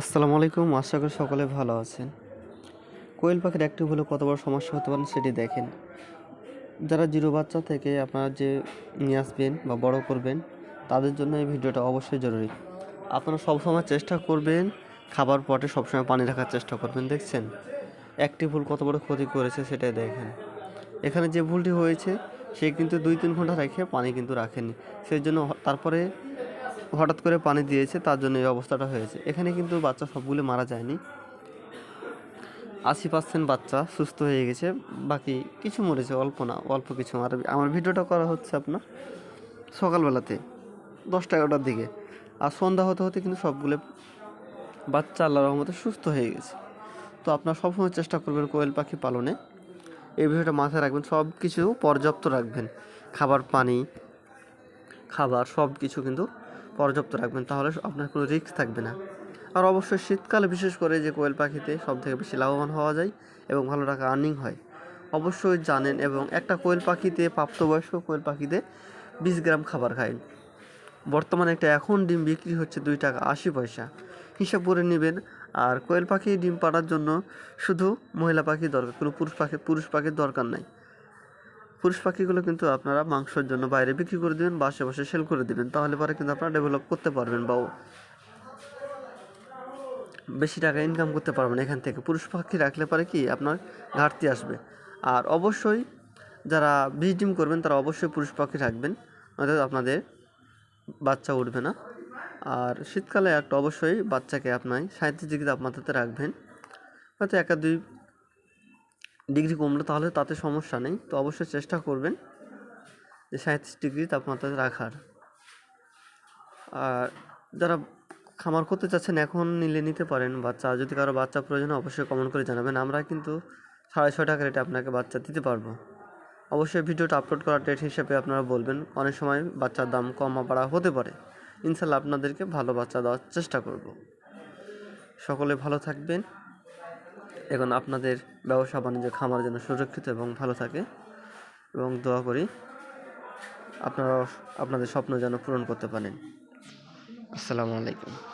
আসসালামু আলাইকুম, আশা করি সকলে ভালো আছেন। কোয়েল পাখির একটি হলে কত বড় সমস্যা হতে পারেন সেটি দেখেন। যারা জিরো বাচ্চা থেকে আপনারা যে নিয়ে আসবেন বা বড় করবেন, তাদের জন্য এই ভিডিওটা অবশ্যই জরুরি। আপনারা সবসময় চেষ্টা করবেন খাবার পটে সবসময় পানি রাখার চেষ্টা করবেন, দেখছেন? একটি ভুল কত বড় ক্ষতি করেছে সেটাই দেখেন। এখানে যে ভুলটি হয়েছে, সে কিন্তু দুই তিন ঘণ্টা রেখে পানি কিন্তু রাখেনি। সেই জন্য তারপরে হঠাৎ করে পানি দিয়েছে, তার জন্য এই অবস্থাটা হয়েছে। এখানে কিন্তু বাচ্চা সবগুলো মারা যায়নি। আশি পার্সেন্ট বাচ্চা সুস্থ হয়ে গেছে, বাকি কিছু মরেছে, অল্প না, অল্প কিছু আর আমার ভিডিওটা করা হচ্ছে আপনার সকালবেলাতে, দশটা এগারোটার দিকে। আর সন্ধ্যা হতে হতে কিন্তু সবগুলো বাচ্চা আল্লাহ রহমতে সুস্থ হয়ে গেছে। তো আপনার সবসময় চেষ্টা করবেন কোয়েল পাখি পালনে। এই বিষয়টা মাথায় রাখবেন, সব কিছু পর্যাপ্ত রাখবেন। খাবার, পানি, খাবার সব কিছু কিন্তু পর্যাপ্ত রাখবেন, তাহলে আপনার কোনো রিস্ক থাকবে না। আর অবশ্যই শীতকালে বিশেষ করে যে কোয়েল পাখিতে সব থেকে বেশি লাভবান হওয়া যায় এবং ভালো টাকা আর্নিং হয়। অবশ্যই জানেন এবং একটা কোয়েল পাখিতে, প্রাপ্তবয়স্ক কোয়েল পাখিতে বিশ গ্রাম খাবার খায় বর্তমানে একটা এখন ডিম বিক্রি হচ্ছে দুই টাকা আশি পয়সা। হিসাব করে নেবেন। আর কোয়েল পাখি ডিম পাড়ার জন্য শুধু মহিলা পাখি দরকার, কোনো পুরুষ পাখি পুরুষ পাখির দরকার নাই। পুরুষ পাখিগুলো কিন্তু আপনারা মাংসের জন্য বাইরে বিক্রি করে দেবেন, বা আশেপাশে সেল করে দেবেন। তাহলে পরে কিন্তু আপনারা ডেভেলপ করতে পারবেন বা বেশি টাকা ইনকাম করতে পারবেন এখান থেকে। পুরুষ পাখি রাখলে পরে কি আপনার ঘাটতি আসবে। আর অবশ্যই যারা বীজ ডিম করবেন, তারা অবশ্যই পুরুষ পাখি রাখবেন নয়তো আপনাদের বাচ্চা উঠবে না। আর শীতকালে একটা অবশ্যই বাচ্চাকে আপনার সাঁত্রিশ ডিগ্রি তাপমাত্রাতে রাখবেন। হয়তো একা দুই ডিগ্রি কমলো, তাহলে তাতে সমস্যা নেই। তো অবশ্যই চেষ্টা করবেন যে সাঁত্রিশ ডিগ্রি তাপমাত্রাতে রাখার। আর যারা খামার করতে চাচ্ছেন, এখন নিলে নিতে পারেন বাচ্চা। যদি কারও বাচ্চা প্রয়োজন অবশ্যই কমেন্ট করে জানাবেন। আমরা কিন্তু সাড়ে ছয় টাকা রেটে আপনাকে বাচ্চা দিতে পারব। অবশ্যই ভিডিওটা আপলোড করার ডেট হিসেবে আপনারা বলবেন। অনেক সময় বাচ্চার দাম কমা বাড়া হতে পারে। ইনশাল্লাহ আপনাদেরকে ভালো বাচ্চা দেওয়ার চেষ্টা করব। সকলে ভালো থাকবেন। এখন আপনাদের ব্যবসা বাণিজ্য খামার যেন সুরক্ষিত এবং ভালো থাকে। এবং দোয়া করি আপনারা আপনাদের স্বপ্ন যেন পূরণ করতে পারেন। আসসালামু আলাইকুম।